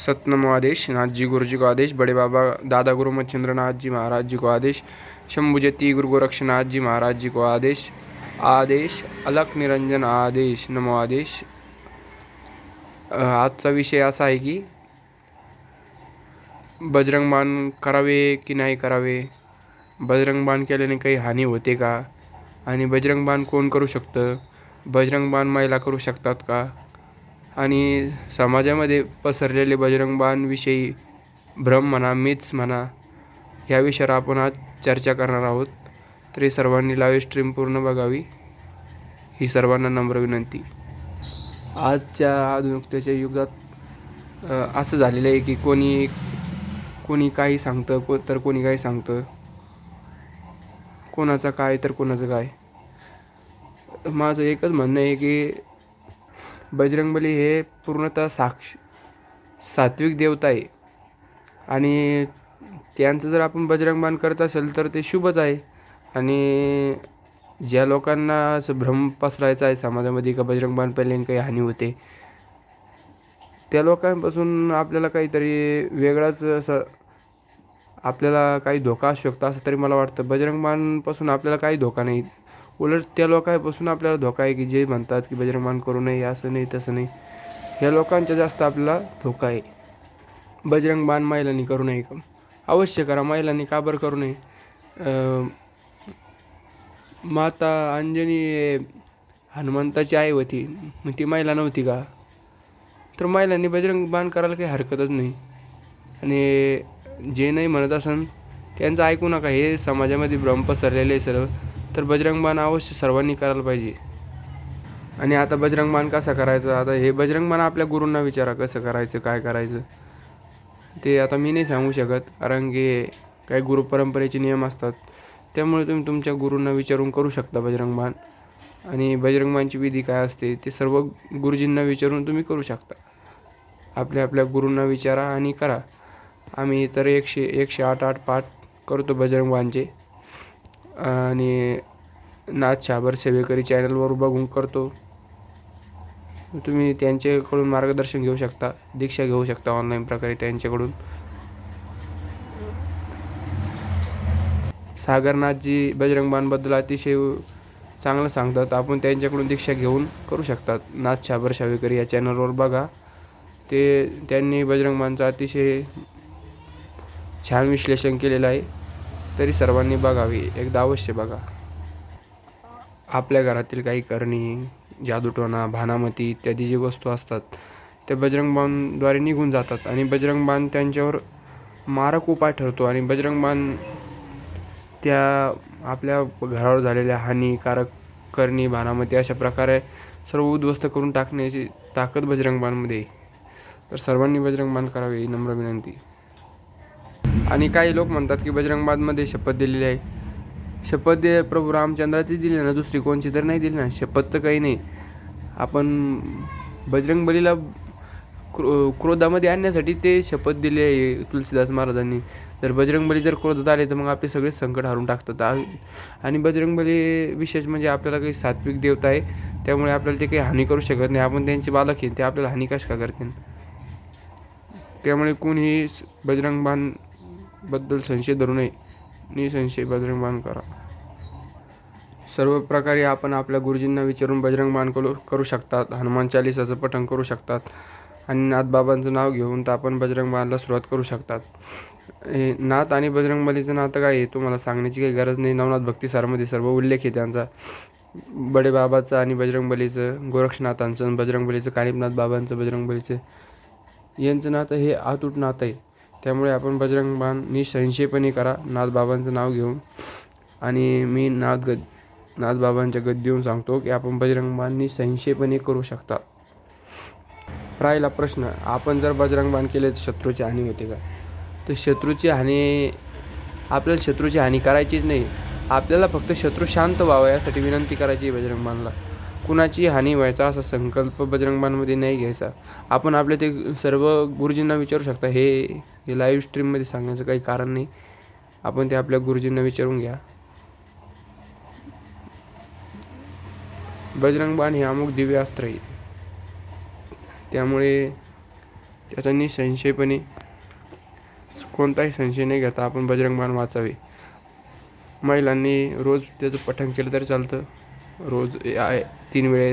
सतनमो आदेश नाथजी गुरुजी को आदेश बड़े बाबा दादा गुरु मच्छिंद्र नाथ जी महाराज जी को आदेश शंभुजती गुरु गोरक्षनाथ जी महाराज जी को आदेश आदेश अलक निरंजन आदेश नमो आदेश। आजचा विषय असा आहे की बजरंगबान करावे की नाही करावे बजरंगबान केल्याने काही हानी होते का आणि बजरंगबान कोण करू शकतं बजरंगबान महिला करू शकतात का? आणि समाजामध्ये पसरलेले बजरंग बाणविषयी भ्रम म्हणा मिथ्स म्हणा ह्या विषयावर आपण आज चर्चा करणार आहोत. तरी सर्वांनी लाईव्ह स्ट्रीम पूर्ण बघावी. ही सर्वांना नम्र विनंती. आजच्या आधुनिकतेच्या युगात असं झालेलं आहे की कोणी कोणी काही सांगतं को तर कोणी काही सांगतं. कोणाचं काय तर कोणाचं काय. माझं एकच म्हणणं आहे की बजरंगबली हे पूर्णतः साक्ष सात्विक देवता आहे. आणि त्यांचं जर आपण बजरंगबाण करत असेल तर ते शुभच आहे. आणि ज्या लोकांना असं भ्रम पसरायचा आहे समाजामध्ये का बजरंगबाण पहिल्याने काही हानी होते त्या लोकांपासून आपल्याला काहीतरी वेगळाच असं आपल्याला काही धोका असू शकतो असं तरी मला वाटतं. बजरंगबाणपासून आपल्याला काही धोका नाही. उलट त्या लोकांपासून आपल्याला धोका आहे की जे म्हणतात की बजरंगबाण करू नये असं नाही तसं नाही. ह्या लोकांचा जास्त आपल्याला धोका आहे. बजरंग बाण महिलांनी करू नये का? अवश्य करा महिलांनी का बरं करू नये? माता अंजनी हनुमंताची आई होती मग ती महिला नव्हती का? तर महिलांनी बजरंग बाण करायला काही हरकतच नाही. आणि जे नाही म्हणत असन त्यांचं ऐकू नका हे समाजामध्ये भ्रम पसरलेले आहे सर्व तर बजरंग बाण अवश्य सर्वांनी करायला पाहिजे. आणि आता बजरंग बाण कसा करायचं? आता हे बजरंग बाण आपल्या गुरूंना विचारा कसं करायचं काय करायचं? ते आता मी नाही सांगू शकत कारण की काही गुरु परंपरेचे नियम असतात. त्यामुळे तुम्ही तुमच्या गुरूंना विचारून करू शकता बजरंग बाण आणि बजरंग बाणची विधी काय असते ते सर्व गुरुजींना विचारून तुम्ही करू शकता. आपल्या आपल्या गुरूंना विचारा आणि करा. आम्ही तर एकशे एकशे आठ आठ पाठ करतो बजरंग बाणचे आणि नाथ छाबर सेवेकरी चॅनलवर बघून करतो. तुम्ही त्यांच्याकडून मार्गदर्शन घेऊ शकता दीक्षा घेऊ शकता ऑनलाईन प्रकारे त्यांच्याकडून. सागरनाथजी बजरंग बाणबद्दल अतिशय चांगलं सांगतात. आपण त्यांच्याकडून दीक्षा घेऊन करू शकतात. नाथ छाबर शावेकरी या चॅनलवर बघा. ते त्यांनी बजरंग बाणचं अतिशय छान विश्लेषण केलेलं आहे. तरी सर्वांनी बघावी. एकदा अवश्य बघा. आपल्या घरातील काही करणी जादूटोणा भानामती इत्यादी जी वस्तू असतात ते बजरंग बाणद्वारे निघून जातात आणि बजरंग बाण त्यांच्यावर मारक उपाय ठरतो आणि बजरंग बाण त्या आपल्या घरावर झालेल्या हानिकारक करणी भानामती अशा प्रकारे सर्व उद्ध्वस्त करून टाकण्याची ताकद बजरंग बाणमध्ये तर सर्वांनी बजरंग बाण करावे ही नम्र विनंती. आणि काही लोक म्हणतात की बजरंगबादमध्ये शपथ दिलेली आहे. शपथ दे प्रभू रामचंद्राची दिली ना दुसरी कोणची तर नाही दिली ना. शपथ तर काही नाही. आपण बजरंग बलीला क्रो क्रोधामध्ये आणण्यासाठी ते शपथ दिली आहे तुलसीदास महाराजांनी. जर बजरंग बली जर क्रोधात आले तर मग आपले सगळे संकट हरून टाकतात. आणि बजरंग बली विशेष म्हणजे आपल्याला काही सात्विक देवता आहे त्यामुळे आपल्याला ते काही हानी करू शकत नाही. आपण त्यांचे बालक आहे ते आपल्याला हानी कश का करतील? त्यामुळे कोणीही स- बजरंग बाण बद्दल संशय धरू नये. निसंशय बजरंग बाण करा सर्व प्रकारे आपण आपल्या गुरुजींना विचारून बजरंग बाण करू करू शकतात हनुमान चालिसाचं पठण करू शकतात आणि नाथबाबांचं नाव घेऊन तर आपण बजरंग बाणला सुरुवात करू शकतात. हे नाथ आणि बजरंग बलीचं नातं काय आहे तुम्हाला सांगण्याची काही गरज नाही. नवनाथ भक्तिसारमध्ये सर्व उल्लेख आहे त्यांचा. बडे बाबाचं आणि बजरंग बलीचं गोरक्षनाथांचं बजरंगबलीचं बजरंग बलीचं कानिपनाथ बाबांचं बजरंग बलीचं यांचं नातं हे आतूट नातं आहे. त्यामुळे आपण बजरंग बाण निसंशयपणे करा नाथबाबांचं नाव घेऊन. आणि मी नाथ गद नाथबाबांच्या गद देऊन सांगतो की आपण बजरंग बाण निसंशयपणे करू शकता. राहिला प्रश्न आपण जर बजरंग बाण केले तर शत्रूची हानी होते का? तर शत्रूची हानी आपल्याला शत्रूची हानी करायचीच नाही. आपल्याला फक्त शत्रू शांत व्हावा यासाठी विनंती करायची बजरंग बाणला. कुणाची हानी व्हायचा असा संकल्प बजरंग बाणमध्ये नाही घ्यायचा. आपण आपले ते सर्व गुरुजींना विचारू शकता. हे हे लाईव्ह स्ट्रीममध्ये सांगण्याचं काही कारण नाही. आपण ते आपल्या गुरुजींना विचारून घ्या. बजरंग बाण हे अमुक दिव्य अस्त्र आहे. त्यामुळे त्याचा निसंशयपणे कोणताही संशय नाही घेता आपण बजरंग बाण वाचावे. महिलांनी रोज त्याचं पठण केलं तरी चालतं. रोज या तीन वेळेस